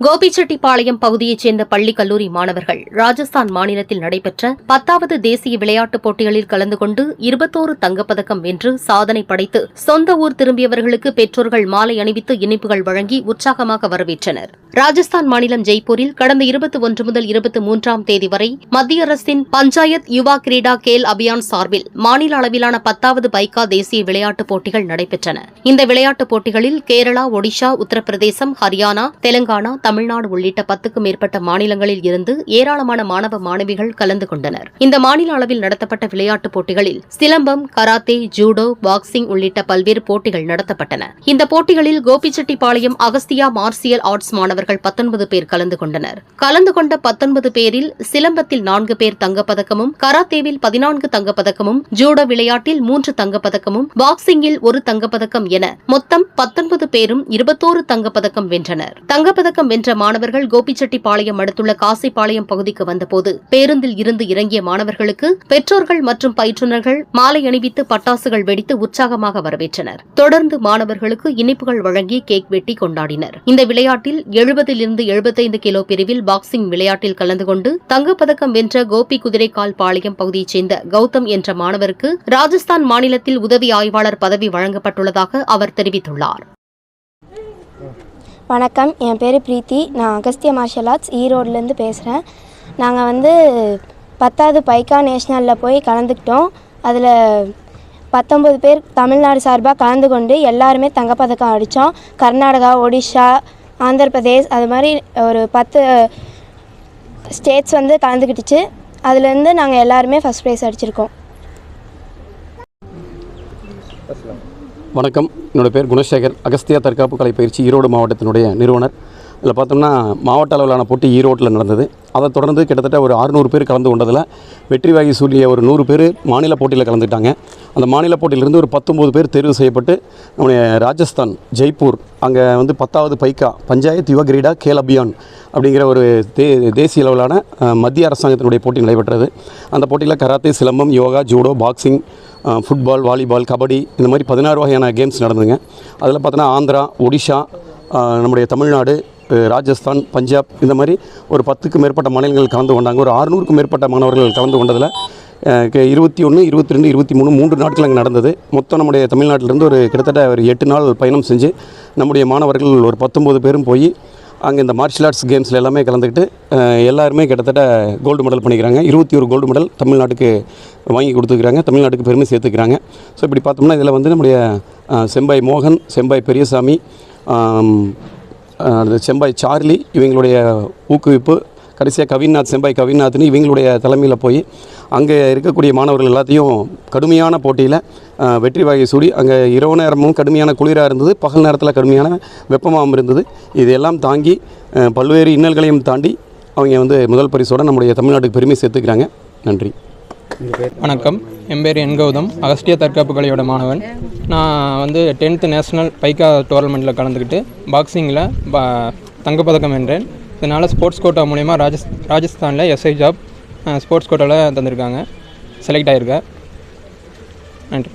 கோபிச்செட்டிப்பாளையம் பகுதியைச் சேர்ந்த பள்ளி கல்லூரி மாணவர்கள் ராஜஸ்தான் மாநிலத்தில் நடைபெற்ற பத்தாவது தேசிய விளையாட்டுப் போட்டிகளில் கலந்து கொண்டு இருபத்தோரு தங்கப்பதக்கம் வென்று சாதனை படைத்து சொந்த ஊர் திரும்பியவர்களுக்கு பெற்றோர்கள் மாலை அணிவித்து இனிப்புகள் வழங்கி உற்சாகமாக வரவேற்றனர். ராஜஸ்தான் மாநிலம் ஜெய்ப்பூரில் கடந்த இருபத்தி ஒன்று முதல் இருபத்தி மூன்றாம் தேதி வரை மத்திய அரசின் பஞ்சாயத் யுவா கிரீடா கேல் அபியான் சார்பில் மாநில அளவிலான பத்தாவது பைக்கா தேசிய விளையாட்டுப் போட்டிகள் நடைபெற்றன. இந்த விளையாட்டுப் போட்டிகளில் கேரளா ஒடிஷா உத்தரப்பிரதேசம் ஹரியானா தெலங்கானா தமிழ்நாடு உள்ளிட்ட பத்துக்கும் மேற்பட்ட மாநிலங்களில் இருந்து ஏராளமான மாணவ மாணவிகள் கலந்து கொண்டனர். இந்த மாநில அளவில் நடத்தப்பட்ட விளையாட்டுப் போட்டிகளில் சிலம்பம் கராத்தே ஜூடோ பாக்ஸிங் உள்ளிட்ட பல்வேறு போட்டிகள் நடத்தப்பட்டன. இந்த போட்டிகளில் கோபிச்செட்டிப்பாளையம் அகஸ்தியா மார்சியல் ஆர்ட்ஸ் மாணவர்கள் பத்தொன்பது பேர் கலந்து கொண்டனர். கலந்து கொண்ட பத்தொன்பது பேரில் சிலம்பத்தில் நான்கு பேர் தங்கப்பதக்கமும் கராத்தேவில் பதினான்கு தங்கப்பதக்கமும் ஜூடோ விளையாட்டில் மூன்று தங்கப்பதக்கமும் பாக்ஸிங்கில் ஒரு தங்கப்பதக்கம் என மொத்தம் பத்தொன்பது பேரும் இருபத்தோரு தங்கப்பதக்கம் வென்றனர். தங்கப்பதக்கம் வென்ற மாணவர்கள் கோபிச்செட்டிப்பாளையம் அடுத்துள்ள காசிப்பாளையம் பகுதிக்கு வந்தபோது பேருந்தில் இருந்து இறங்கிய மாணவர்களுக்கு பெற்றோர்கள் மற்றும் பயிற்றுநர்கள் மாலை அணிவித்து பட்டாசுகள் வெடித்து உற்சாகமாக வரவேற்றனர். தொடர்ந்து மாணவர்களுக்கு இனிப்புகள் வழங்கி கேக் வெட்டி கொண்டாடினர். இந்த விளையாட்டில் எழுபதிலிருந்து எழுபத்தைந்து கிலோ பிரிவில் பாக்ஸிங் விளையாட்டில் கலந்து கொண்டு தங்கப்பதக்கம் வென்ற கோபி குதிரைக்கால் பாளையம் பகுதியைச் சேர்ந்த கௌதம் என்ற மாணவருக்கு ராஜஸ்தான் மாநிலத்தில் உதவி ஆய்வாளர் பதவி வழங்கப்பட்டுள்ளதாக அவர் தெரிவித்துள்ளார். வணக்கம். என் பேர் பிரீத்தி. நான் அகஸ்திய மார்ஷல் ஆர்ட்ஸ் ஈரோட்லேருந்து பேசுகிறேன் நாங்கள் வந்து பத்தாவது பைக்கா நேஷ்னலில் போய் கலந்துக்கிட்டோம். அதில் பத்தொம்பது பேர் தமிழ்நாடு சார்பாக கலந்து கொண்டு எல்லாருமே தங்கப்பதக்கம் அடித்தோம் கர்நாடகா ஒடிஷா ஆந்திர பிரதேஷ் அது மாதிரி ஒரு பத்து ஸ்டேட்ஸ் வந்து கலந்துக்கிட்டுச்சு அதுலேருந்து நாங்கள் எல்லாருமே ஃபஸ்ட் ப்ரைஸ் அடிச்சிருக்கோம். வணக்கம். என்னோட பேர் குணசேகர். அகஸ்தியா தற்காப்பு கலை பயிற்சி ஈரோடு மாவட்டத்தினுடைய நிறுவனர். இதில் பார்த்தோம்னா மாவட்ட அளவிலான போட்டி ஈரோட்டில் நடந்தது. அதை தொடர்ந்து கிட்டத்தட்ட ஒரு அறுநூறு பேர் கலந்து கொண்டதில் வெற்றி வாகி சூழிய ஒரு நூறு பேர் மாநில போட்டியில் கலந்துட்டாங்க அந்த மாநில போட்டியிலிருந்து ஒரு பத்தொம்போது பேர் தேர்வு செய்யப்பட்டு நம்முடைய ராஜஸ்தான் ஜெய்ப்பூர் அங்கே வந்து பத்தாவது பைக்கா பஞ்சாயத்து யுவ கிரீடா கேல் அபியான் அப்படிங்கிற ஒரு தே தேசிய அளவிலான மத்திய அரசாங்கத்தினுடைய போட்டி நடைபெற்றது. அந்த போட்டியில் karate silambam yoga judo boxing football volleyball kabaddi இந்த மாதிரி பதினாறு வகையான கேம்ஸ் நடந்துங்க அதில் பார்த்தோன்னா ஆந்திரா ஒடிஷா நம்முடைய தமிழ்நாடு ராஜஸ்தான் பஞ்சாப் இந்த மாதிரி ஒரு பத்துக்கும் மேற்பட்ட மாநிலங்கள் கலந்து கொண்டாங்க. ஒரு அறுநூறுக்கும் மேற்பட்ட மாணவர்கள் கலந்து கொண்டதில் இருபத்தி ஒன்று இருபத்தி ரெண்டு இருபத்தி மூணு மூன்று நாட்கள் அங்கே நடந்தது. மொத்தம் நம்முடைய தமிழ்நாட்டிலேருந்து ஒரு கிட்டத்தட்ட ஒரு எட்டு நாள் பயணம் செஞ்சு நம்முடைய மாணவர்கள் ஒரு பத்தொம்போது பேரும் போய் அங்கே இந்த மார்ஷியல் ஆர்ட்ஸ் கேம்ஸில் எல்லாமே கலந்துக்கிட்டு எல்லாருமே கிட்டத்தட்ட கோல்டு மெடல் பண்ணிக்கிறாங்க. இருபத்தி ஒரு கோல்டு மெடல் தமிழ்நாட்டுக்கு வாங்கி கொடுத்துக்கிறாங்க தமிழ்நாட்டுக்கு பெருமை சேர்த்துக்கிறாங்க. ஸோ இப்படி பார்த்தோம்னா இதில் வந்து நம்முடைய செம்பாய் மோகன் செம்பாய் பெரியசாமி செம்பாய் சார்லி இவங்களுடைய ஊக்குவிப்பு கடைசியாக கவிநாத் செம்பாய் கவிநாத்னு இவங்களுடைய தலைமையில் போய் அங்கே இருக்கக்கூடிய மாணவர்கள் எல்லாத்தையும் கடுமையான போட்டியில் வெற்றி வாகை சூடி அங்கே இரவு நேரமும் கடுமையான குளிராக இருந்தது. பகல் நேரத்தில் கடுமையான வெப்பமாகவும் இருந்தது. இதையெல்லாம் தாங்கி பல்வேறு இன்னல்களையும் தாண்டி அவங்க வந்து முதல் பரிசோட நம்முடைய தமிழ்நாட்டுக்கு பெருமை சேர்த்துக்கிறாங்க. நன்றி. வணக்கம். என் பேர் என் கௌதம். அகஸ்டிய தற்காப்பு கலையோட மாணவன். நான் வந்து டென்த்து நேஷ்னல் பைக்கா டோர்னமெண்ட்டில் கலந்துக்கிட்டு பாக்ஸிங்கில் பா தங்கப்பதக்கம் வென்றேன். இதனால் ஸ்போர்ட்ஸ் கோட்டா மூலயமா ராஜஸ் ராஜஸ்தானில் எஸ்ஐ ஜாப் ஸ்போர்ட்ஸ் கோட்டாவில் தந்திருக்காங்க. செலக்ட் ஆகியிருக்கேன் நன்றி.